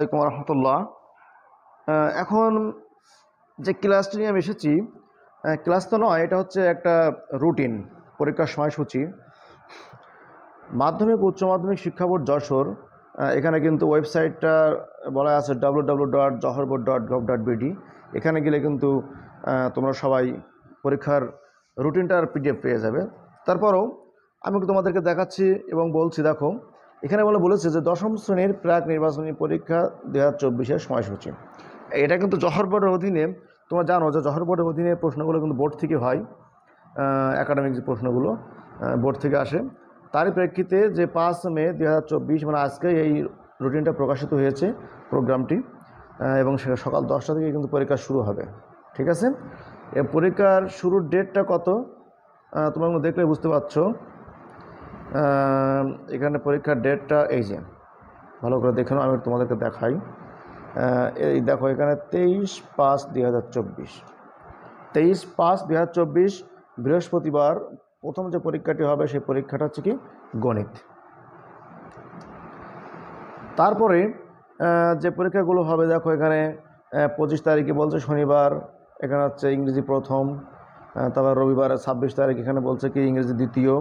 আসসালামাইকুম রহমতুল্লাহ। এখন যে ক্লাসটি নিয়ে আমি এসেছি ক্লাস তো নয়, এটা হচ্ছে একটা রুটিন, পরীক্ষার সময়সূচি। মাধ্যমিক, উচ্চ মাধ্যমিক শিক্ষা বোর্ড যশোর এখানে কিন্তু ওয়েবসাইটটা বলা আছে ডাব্লু ডাব্লু ডট জহর board dot gov dot BD এখানে গেলে কিন্তু তোমরা সবাই পরীক্ষার রুটিনটার পিডিএফ পেয়ে যাবে। তারপরও আমি তোমাদেরকে দেখাচ্ছি এবং বলছি, দেখো এখানে বলে বলেছে যে দশম শ্রেণির প্রাক নির্বাচনী পরীক্ষা দু হাজার চব্বিশের সময়সূচি। এটা কিন্তু জহর বোর্ডের অধীনে, তোমরা জানো যে জহর বোর্ডের অধীনে প্রশ্নগুলো কিন্তু বোর্ড থেকে হয় একাডেমিক যে প্রশ্নগুলো বোর্ড থেকে আসে। তারই প্রেক্ষিতে যে পাঁচ মে দু হাজার চব্বিশ মানে আজকে এই রুটিনটা প্রকাশিত হয়েছে প্রোগ্রামটি এবং সেটা সকাল দশটা থেকে কিন্তু পরীক্ষা শুরু হবে। ঠিক আছে? পরীক্ষার শুরুর ডেটটা কত? তোমরা দেখলে বুঝতে পারছ। এখানে পরীক্ষার ডেটটা এই যে, ভালো করে দেখে আমি তোমাদেরকে দেখাই। এই দেখো, এখানে তেইশ পাঁচ দুই হাজার চব্বিশ। তেইশ পাঁচ দুই হাজার চব্বিশ, বৃহস্পতিবার প্রথম যে পরীক্ষাটি হবে, সেই পরীক্ষাটা হচ্ছে কি? গণিত। তারপরে যে পরীক্ষাগুলো হবে, দেখো এখানে পঁচিশ তারিখে বলছে শনিবার, এখানে হচ্ছে ইংরেজি প্রথম তারপর রবিবার ছাব্বিশ তারিখ, এখানে বলছে কি ইংরেজি দ্বিতীয়।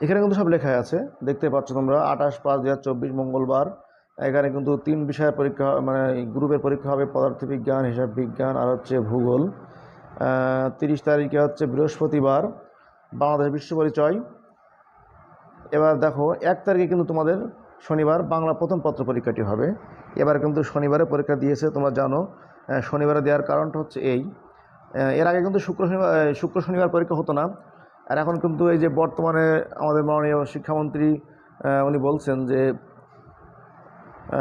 এখানে কিন্তু সব লেখা আছে। দেখতে পাচ্ছ তোমরা, আঠাশ পাঁচ দু চব্বিশ মঙ্গলবার। এখানে কিন্তু তিন বিষয়ের পরীক্ষা মানে গ্রুপের পরীক্ষা হবে, পদার্থবিজ্ঞান হিসাব বিজ্ঞান আর হচ্ছে ভূগোল। তিরিশ তারিখে হচ্ছে বৃহস্পতিবার, বাংলাদেশ বিশ্ব পরিচয়। এবার দেখো, এক তারিখে কিন্তু তোমাদের শনিবার, বাংলা প্রথম পত্র পরীক্ষাটি হবে। এবার কিন্তু শনিবারে পরীক্ষা দিয়েছে, তোমরা জানো। শনিবারে দেওয়ার কারণটা হচ্ছে এই। এর আগে কিন্তু শুক্র শনিবার শুক্র শনিবার পরীক্ষা হতো না। আর এখন কিন্তু এই যে বর্তমানে আমাদের মাননীয় শিক্ষামন্ত্রী উনি বলছেন যে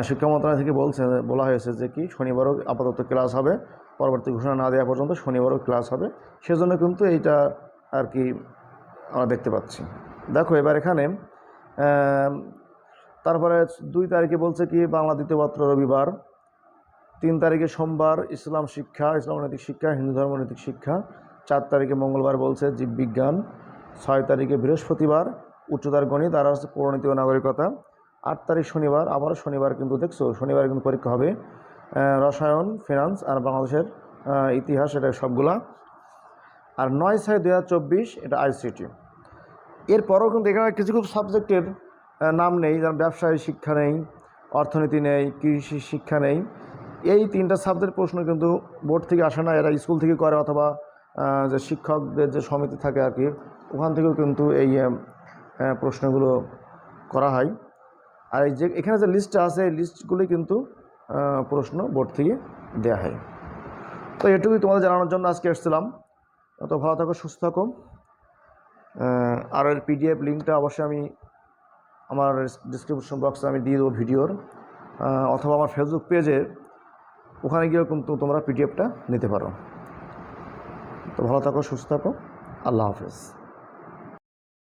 শিক্ষা মন্ত্রণালয় থেকে বলছে বলা হয়েছে যে কি, শনিবারও আপাতত ক্লাস হবে, পরবর্তী ঘোষণা না দেওয়া পর্যন্ত শনিবারও ক্লাস হবে। সেজন্য কিন্তু এইটা আর কি আমরা দেখতে পাচ্ছি। দেখো এবার এখানে তারপরে দুই তারিখে বলছে কি, বাংলা দ্বিতীয় পত্র রবিবার, তিন তারিখে সোমবার ইসলাম শিক্ষা, ইসলাম নৈতিক শিক্ষা, হিন্দু ধর্ম নৈতিক শিক্ষা, চার তারিখে মঙ্গলবার বলছে জীববিজ্ঞান ছয় তারিখে বৃহস্পতিবার উচ্চতার গণিত আর হচ্ছে পৌরনীতি ও নাগরিকতা। আট তারিখ শনিবার, আবার শনিবার কিন্তু দেখছ, শনিবার কিন্তু পরীক্ষা হবে। রসায়ন, ফিনান্স আর বাংলাদেশের ইতিহাস, এটা সবগুলা। আর নয় ছয় দু এটা আইসিটি। এরপরও কিন্তু এখানে কিছু কিছু সাবজেক্টের নাম নেই, যেমন ব্যবসায় শিক্ষা নেই, অর্থনীতি নেই, কৃষি শিক্ষা নেই। এই তিনটা সাবজেক্ট প্রশ্ন কিন্তু বোর্ড থেকে আসে না, এরা স্কুল থেকে করে অথবা যে শিক্ষকদের যে সমিতি থাকে আর কি। ওখান থেকেও কিন্তু এই প্রশ্নগুলো করা হয়। আর এই যে, এখানে যে লিস্টটা আছে, এই লিস্টগুলি কিন্তু প্রশ্ন বোর্ড থেকে দেওয়া হয়। তো এটুকুই তোমাদের জানানোর জন্য আজকে এসেছিলাম। তো ভালো থাকো, সুস্থ থাকো। আর এর পিডিএফ লিঙ্কটা অবশ্যই আমি আমার ডিসক্রিপশন বক্সে আমি দিয়ে দেবো ভিডিওর। অথবা আমার ফেসবুক পেজে ওখানে গিয়েও কিন্তু তোমরা পিডিএফটা নিতে পারো। তো ভালো থাকো, সুস্থ থাকো। আল্লাহ হাফেজ।